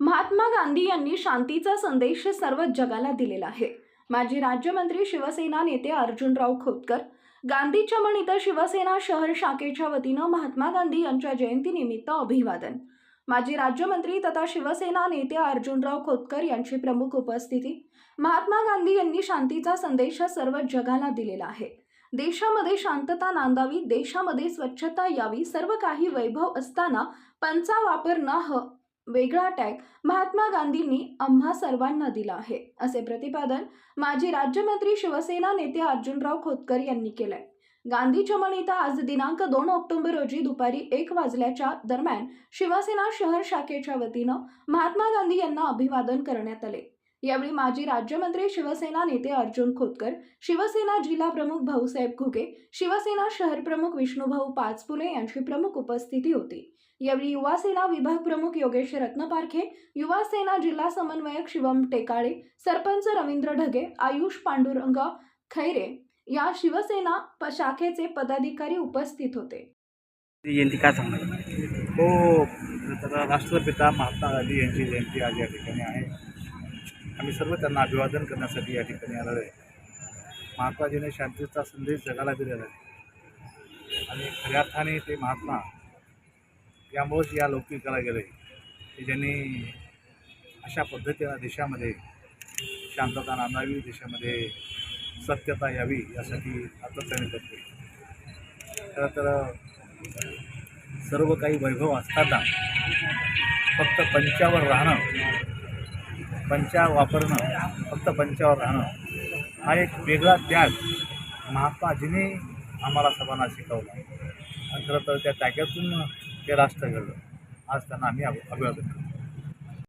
महात्मा गांधी यांनी शांतीचा संदेश सर्व जगाला दिलेला आहे. माजी राज्यमंत्री शिवसेना नेते अर्जुनराव खोतकर गांधी चमन इथं शिवसेना शहर शाखेच्या वतीनं महात्मा गांधी यांच्या जयंतीनिमित्त अभिवादन. माजी राज्यमंत्री तथा शिवसेना नेते अर्जुनराव खोतकर यांची प्रमुख उपस्थिती महात्मा गांधी यांनी शांतीचा संदेश सर्व जगाला दिलेला आहे. देशामध्ये शांतता नांदावी देशामध्ये स्वच्छता यावी सर्व काही वैभव असताना पंचा वापर न ह वेगळा टॅग महात्मा गांधींनी आम्हा सर्वांना दिला आहे असे प्रतिपादन माजी राज्यमंत्री शिवसेना नेते अर्जुनराव खोतकर यांनी केलंय. गांधी चमन आज दिनांक दोन ऑक्टोबर रोजी दुपारी एक वाजल्याच्या दरम्यान शिवसेना शहर शाखेच्या वतीनं महात्मा गांधी यांना अभिवादन करण्यात आले. यावेळी माजी राज्यमंत्री शिवसेना नेते अर्जुन खोतकर शिवसेना जिल्हा प्रमुख भाऊसाहेब घुगे शिवसेना शहर प्रमुख विष्णुभाऊ पाचपुले यांची प्रमुख उपस्थिती होती. यावेळी युवा सेना विभाग प्रमुख योगेश रत्नपारखे युवा सेना जिल्हा समन्वयक शिवम टेकाळे सरपंच रवींद्र ढगे आयुष पांडुरंग खैरे या शिवसेना प- शाखेचे पदाधिकारी उपस्थित होते. जयंती काय सांगणार? हो राष्ट्रपिता महात्मा गांधी यांची जयंती आज या ठिकाणी आहे. आम्ही सर्व त्यांना अभिवादन करण्यासाठी या ठिकाणी आलेलो आहे. महात्माजीने शांतीचा संदेश जगाला दिलेला आहे. आणि खऱ्या अर्थाने ते महात्मा यामुळेच या लौकिकाला गेले. की ज्यांनी अशा पद्धतीनं देशामध्ये शांतता नांदावी देशामध्ये सत्यता यावी यासाठी सातत्याने करते खरं तर सर्व काही वैभव असताना फक्त पंचावर राहणं पंचा वापरणं फक्त पंचावर राहणं हा एक वेगळा त्याग महात्माजीने आम्हाला सर्वांना शिकवला. आणि खरं तर त्या त्यागातून ते राष्ट्र घडलं. आज त्यांना आम्ही अभिवादन करतो.